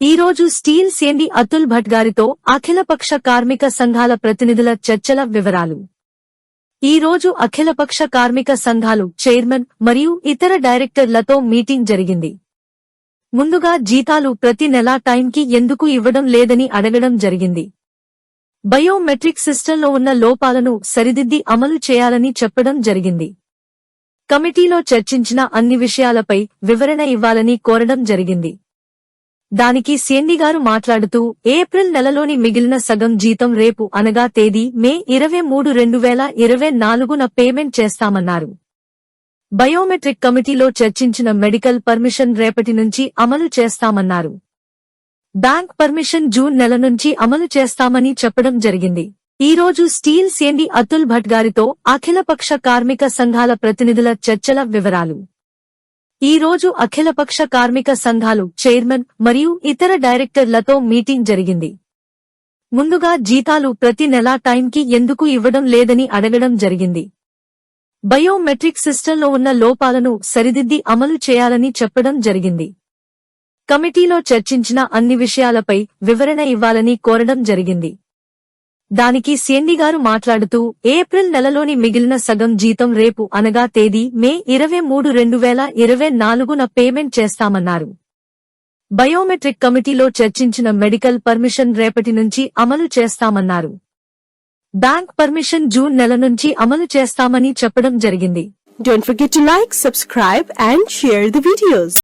ఈ రోజు స్టీల్ సేండి అతుల్ భట్ గారితో అఖిలపక్ష కార్మిక సంఘాల ప్రతినిధుల చర్చల వివరాలు. ఈ రోజు అఖిలపక్ష కార్మిక సంఘాలు చైర్మన్ మరియు ఇతర డైరెక్టర్లతో మీటింగ్ జరిగింది. ముందుగా జీతాలు ప్రతి నెలా టైంకి ఎందుకు ఇవ్వడం లేదని అడగడం జరిగింది. బయోమెట్రిక్ సిస్టంలో ఉన్న లోపాలను సరిదిద్ది అమలు చేయాలని చెప్పడం జరిగింది. కమిటీలో చర్చించిన అన్ని విషయాలపై వివరణ ఇవ్వాలని కోరడం జరిగింది. దానికి సేండి గారు మాట్లాడుతూ ఏప్రిల్ నెలలోని మిగిలిన సగం జీతం రేపు అనగా తేదీ మే ఇరవై మూడు రెండు వేల ఇరవై నాలుగున పేమెంట్ చేస్తామన్నారు. బయోమెట్రిక్ కమిటీలో చర్చించిన మెడికల్ పర్మిషన్ రేపటి నుంచి అమలు చేస్తామన్నారు. బ్యాంక్ పర్మిషన్ జూన్ నెల నుంచి అమలు చేస్తామని చెప్పడం జరిగింది. ఈ రోజు స్టీల్ సేండి అతుల్ భట్ గారితో అఖిలపక్ష కార్మిక సంఘాల ప్రతినిధుల చర్చల వివరాలు. ఈ రోజు అఖిలపక్ష కార్మిక సంఘాలు చైర్మన్ మరియు ఇతర డైరెక్టర్లతో మీటింగ్ జరిగింది. ముందుగా జీతాలు ప్రతి నెలా టైంకి ఎందుకు ఇవ్వడం లేదని అడగడం జరిగింది. బయోమెట్రిక్ సిస్టంలో ఉన్న లోపాలను సరిదిద్ది అమలు చేయాలని చెప్పడం జరిగింది. కమిటీలో చర్చించిన అన్ని విషయాలపై వివరణ ఇవ్వాలని కోరడం జరిగింది. దానికి సేండి గారు మాట్లాడుతూ ఏప్రిల్ నెలలోని మిగిలిన సగం జీతం రేపు అనగా తేదీ మే ఇరవై మూడు రెండు వేల ఇరవై నాలుగున పేమెంట్ చేస్తామన్నారు. బయోమెట్రిక్ కమిటీలో చర్చించిన మెడికల్ పర్మిషన్ రేపటి నుంచి అమలు చేస్తామన్నారు. బ్యాంక్ పర్మిషన్ జూన్ నెల నుంచి అమలు చేస్తామని చెప్పడం జరిగింది. Don't forget to like, subscribe and share the videos.